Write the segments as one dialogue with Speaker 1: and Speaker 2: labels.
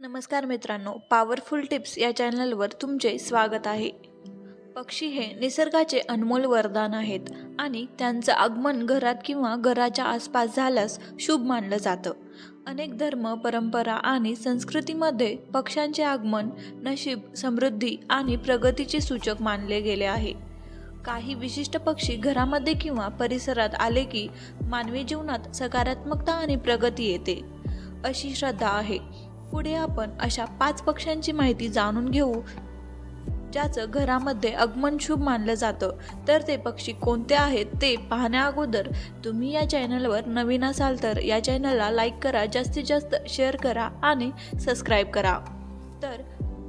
Speaker 1: नमस्कार मित्रांनो powerful tips या चॅनलवर तुमचे स्वागत आहे. पक्षी हे निसर्गाचे अनमोल वरदान आहेत आणि त्यांचं आगमन घरात किंवा घराच्या आसपास झाल्यास शुभ मानलं जातं. अनेक धर्म परंपरा आणि संस्कृतीमध्ये पक्ष्यांचे आगमन नशीब समृद्धी आणि प्रगतीचे सूचक मानले गेले आहे. काही विशिष्ट पक्षी घरामध्ये किंवा परिसरात आले की मानवी जीवनात सकारात्मकता आणि प्रगती येते. अशी श्रद्धा आहे. पुढे आपण अशा पाच पक्ष्यांची माहिती जाणून घेऊ ज्याचं घरामध्ये आगमन शुभ मानलं जातं. तर ते पक्षी कोणते आहेत ते पाहण्या अगोदर तुम्ही या चॅनलवर नवीन असाल तर या चॅनलला लाईक करा जास्तीत जास्त शेअर करा आणि सबस्क्राईब करा. तर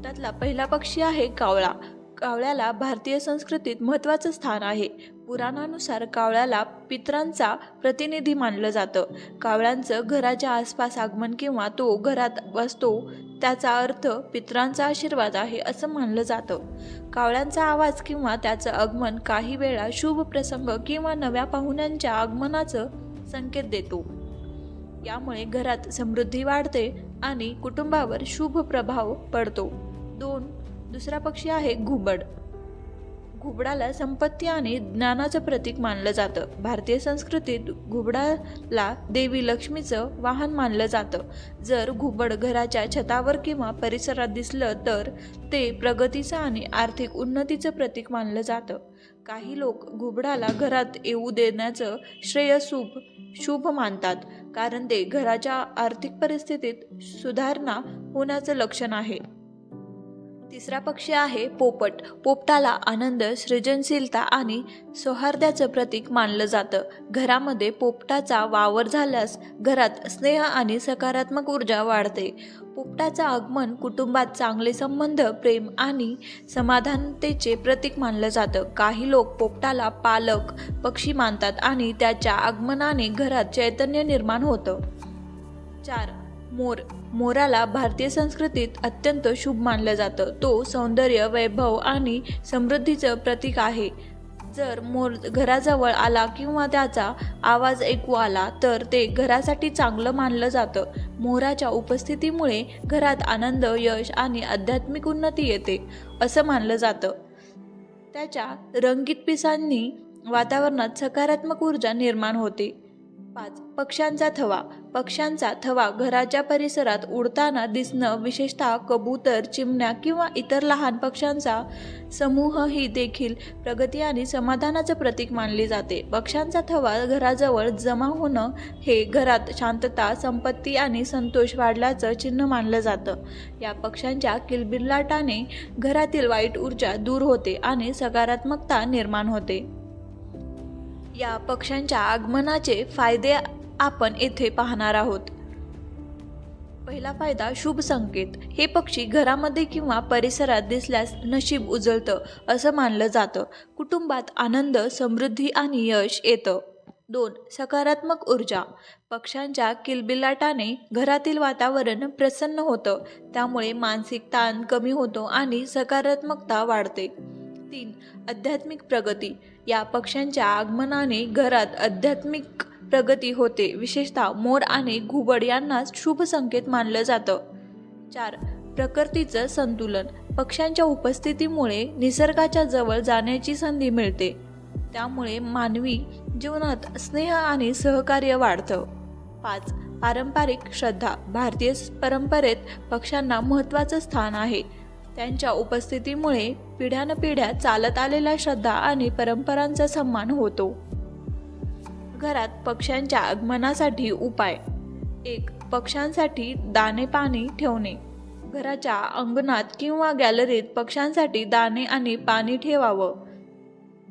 Speaker 1: त्यातला पहिला पक्षी आहे कावळा. कावळ्याला भारतीय संस्कृतीत महत्त्वाचं स्थान आहे. पुराणानुसार कावळ्याला पित्रांचा प्रतिनिधी मानलं जातं. कावळ्यांचं घराच्या आसपास आगमन किंवा तो घरात बसतो त्याचा अर्थ पित्रांचा आशीर्वाद आहे असं मानलं जातं. कावळ्यांचा आवाज किंवा त्याचं आगमन काही वेळा शुभ प्रसंग किंवा नव्या पाहुण्यांच्या आगमनाचं संकेत देतो. यामुळे घरात समृद्धी वाढते आणि कुटुंबावर शुभ प्रभाव पडतो. दोन दुसरा पक्षी आहे घुबड. घुबडाला संपत्ती आणि ज्ञानाचं प्रतीक मानलं जातं. भारतीय संस्कृतीत घुबडाला देवी लक्ष्मीचं वाहन मानलं जातं. जर घुबड घराच्या छतावर किंवा परिसरात दिसलं तर ते प्रगतीचं आणि आर्थिक उन्नतीचं प्रतीक मानलं जातं. काही लोक घुबडाला घरात येऊ देण्याचं श्रेय शुभ शुभ मानतात कारण ते घराच्या आर्थिक परिस्थितीत सुधारणा होण्याचं लक्षण आहे. तिसरा पक्षी आहे पोपट. पोपटाला आनंद सृजनशीलता आणि सौहार्दाचं प्रतीक मानलं जातं. घरामध्ये पोपटाचा वावर झाल्यास घरात स्नेह आणि सकारात्मक ऊर्जा वाढते. पोपटाचं आगमन कुटुंबात चांगले संबंध प्रेम आणि समाधानतेचे प्रतीक मानलं जातं. काही लोक पोपटाला पालक पक्षी मानतात आणि त्याच्या आगमनाने घरात चैतन्य निर्माण होतं. चार. मोर मोराला भारतीय संस्कृतीत अत्यंत शुभ मानलं जातं. तो सौंदर्य वैभव आणि समृद्धीचं प्रतीक आहे. जर मोर घराजवळ आला किंवा त्याचा आवाज ऐकू आला तर ते घरासाठी चांगलं मानलं जातं. मोराच्या उपस्थितीमुळे घरात आनंद यश आणि आध्यात्मिक उन्नती येते असं मानलं जातं. त्याच्या रंगीत पिसांनी वातावरणात सकारात्मक ऊर्जा निर्माण होते. पाच. पक्ष्यांचा थवा. पक्ष्यांचा थवा घराच्या परिसरात उडताना दिसणं विशेषतः कबूतर चिमण्या किंवा इतर लहान पक्ष्यांचा समूह ही देखील प्रगती आणि समाधानाचं प्रतीक मानली जाते. पक्ष्यांचा थवा घराजवळ जमा होणं हे घरात शांतता संपत्ती आणि संतोष वाढल्याचं चिन्ह मानलं जातं. या पक्ष्यांच्या किलबिलाटाने घरातील वाईट ऊर्जा दूर होते आणि सकारात्मकता निर्माण होते. या पक्ष्यांच्या आगमनाचे फायदे आपण येथे पाहणार आहोत. पहिला फायदा शुभ संकेत. हे पक्षी घरामध्ये किंवा परिसरात दिसल्यास नशीब उजळतं असं मानलं जातं. कुटुंबात आनंद समृद्धी आणि यश येतं. दोन सकारात्मक ऊर्जा. पक्ष्यांच्या किलबिलाटाने घरातील वातावरण प्रसन्न होतं. त्यामुळे मानसिक ताण कमी होतो आणि सकारात्मकता वाढते. तीन आध्यात्मिक प्रगती. या पक्ष्यांच्या आगमनाने घरात आध्यात्मिक प्रगती होते. विशेषतः मोर आणि घुबड यांना शुभ संकेत मानलं जातं. चार प्रकृतीचं संतुलन. पक्ष्यांच्या उपस्थितीमुळे निसर्गाच्या जवळ जाण्याची संधी मिळते. त्यामुळे मानवी जीवनात स्नेह आणि सहकार्य वाढतं. पाच पारंपरिक श्रद्धा. भारतीय परंपरेत पक्ष्यांना महत्त्वाचं स्थान आहे. त्यांच्या उपस्थितीमुळे पिढ्यानपिढ्या चालत आलेल्या श्रद्धा आणि परंपरांचा सन्मान होतो. घरात पक्ष्यांच्या आगमनासाठी उपाय. एक पक्ष्यांसाठी दाणे पाणी ठेवणे. घराच्या अंगणात किंवा गॅलरीत पक्ष्यांसाठी दाणे आणि पाणी ठेवावं.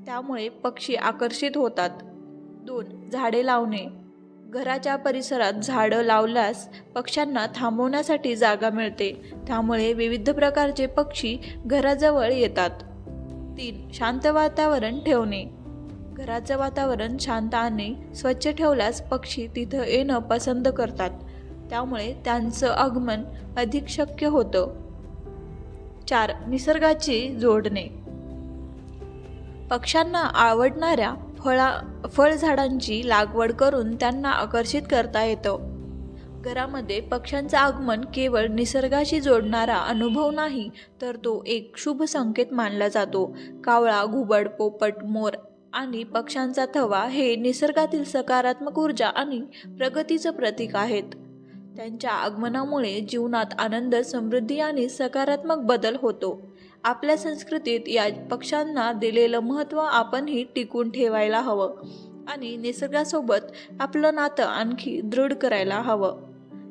Speaker 1: त्यामुळे पक्षी आकर्षित होतात. दोन झाडे लावणे. घराच्या परिसरात झाडं लावल्यास पक्ष्यांना थांबवण्यासाठी जागा मिळते. त्यामुळे विविध प्रकारचे पक्षी घराजवळ येतात. तीन शांत वातावरण ठेवणे. घराचं वातावरण शांत आणि स्वच्छ ठेवल्यास पक्षी तिथं येणं पसंत करतात. त्यामुळे त्यांचं आगमन अधिक शक्य होतं. चार निसर्गाची जोडणे. पक्ष्यांना आवडणाऱ्या फळा फळझाडांची लागवड करून त्यांना आकर्षित करता येतं. घरामध्ये पक्ष्यांचं आगमन केवळ निसर्गाशी जोडणारा अनुभव नाही तर तो एक शुभ संकेत मानला जातो. कावळा घुबड पोपट मोर आणि पक्ष्यांचा थवा हे निसर्गातील सकारात्मक ऊर्जा आणि प्रगतीचं प्रतीक आहेत. त्यांच्या आगमनामुळे जीवनात आनंद समृद्धी आणि सकारात्मक बदल होतो. आपल्या संस्कृतीत या पक्ष्यांना दिलेलं महत्त्व आपणही टिकून ठेवायला हवं आणि निसर्गासोबत आपलं नातं आणखी दृढ करायला हवं.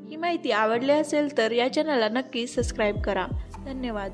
Speaker 1: ही माहिती आवडली असेल तर या चॅनलला नक्की सबस्क्राईब करा. धन्यवाद.